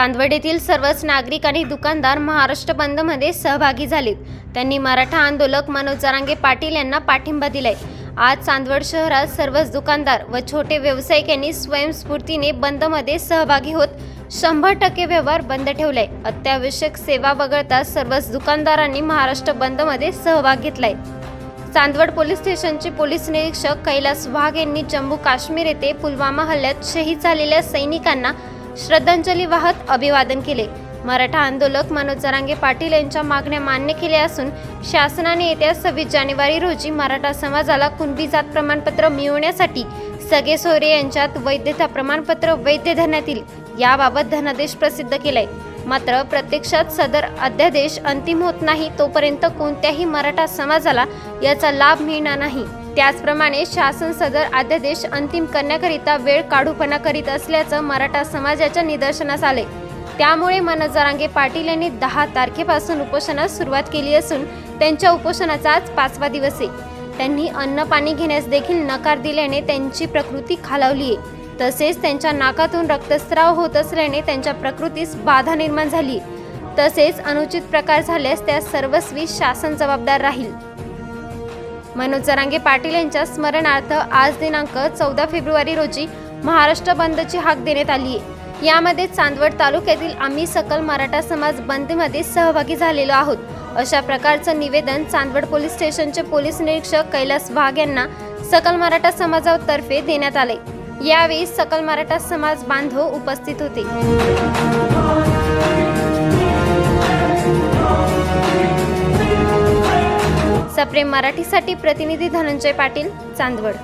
चांदवड येथील सर्वच नागरिक आणि दुकानदार महाराष्ट्र बंदमध्ये सहभागी झालेत. त्यांनी मराठा आंदोलक मनोज जरांगे पाटील यांना पाठिंबा दिलाय. आज चांदवड शहरात सर्वच दुकानदार व छोटे व्यावसायिक यांनी स्वयंस्फूर्तीने बंदमध्ये सहभागी होत शंभर टक्के व्यवहार बंद ठेवलाय. अत्यावश्यक सेवा वगळता सर्वच दुकानदारांनी महाराष्ट्र बंदमध्ये सहभाग घेतलाय. चांदवड पोलीस स्टेशनचे पोलीस निरीक्षक कैलास वाघ यांनी जम्मू काश्मीर येथे पुलवामा हल्ल्यात शहीद झालेल्या सैनिकांना श्रद्धांजली वाहत अभिवादन केले. मराठा आंदोलक मनोज जरांगे पाटील यांच्या मागण्या मान्य केल्या असून शासनाने येत्या सव्वीस जानेवारी रोजी मराठा समाजाला कुणबी जात प्रमाणपत्र मिळवण्यासाठी सगे सोयरे यांच्यात वैधता प्रमाणपत्र वैध धरण्यात येईल याबाबत धनादेश प्रसिद्ध केलाय. मात्र प्रत्यक्षात सदर अध्यादेश अंतिम होत नाही तोपर्यंत कोणत्याही मराठा समाजाला याचा लाभ मिळणार नाही. त्याचप्रमाणे शासन सदर अध्यादेश अंतिम करण्याकरिता वेळ काढूपणा करीत असल्याचं मराठा समाजाच्या निदर्शनास आले. त्यामुळे मनोज जरांगे पाटील यांनी दहा तारखेपासून उपोषणास सुरुवात केली असून त्यांच्या उपोषणाचा आज पाचवा दिवस आहे. त्यांनी अन्न पाणी घेण्यास देखील नकार दिल्याने त्यांची प्रकृती खालावली आहे. तसेच त्यांच्या नाकातून रक्तस्राव होत असल्याने त्यांच्या प्रकृतीस बाधा निर्माण झाली तसेच अनुचित प्रकार झाल्यास त्या सर्वस्वी शासन जबाबदार राहील. मनोज जरांगे पाटील यांच्या स्मरणार्थ आज दिनांक चौदा फेब्रुवारी रोजी महाराष्ट्र बंदची हाक देण्यात आली आहे. यामध्ये चांदवड तालुक्यातील आम्ही सकल मराठा समाज बंदमध्ये सहभागी झालेलो आहोत. अशा प्रकारचं निवेदन चांदवड पोलीस स्टेशनचे पोलीस निरीक्षक कैलास वाघ यांना सकल मराठा समाजातर्फे देण्यात आले यावेळी सकल मराठा समाज बांधव उपस्थित होते. सप्रेम मराठीसाठी प्रतिनिधी धनंजय पाटील चांदवड.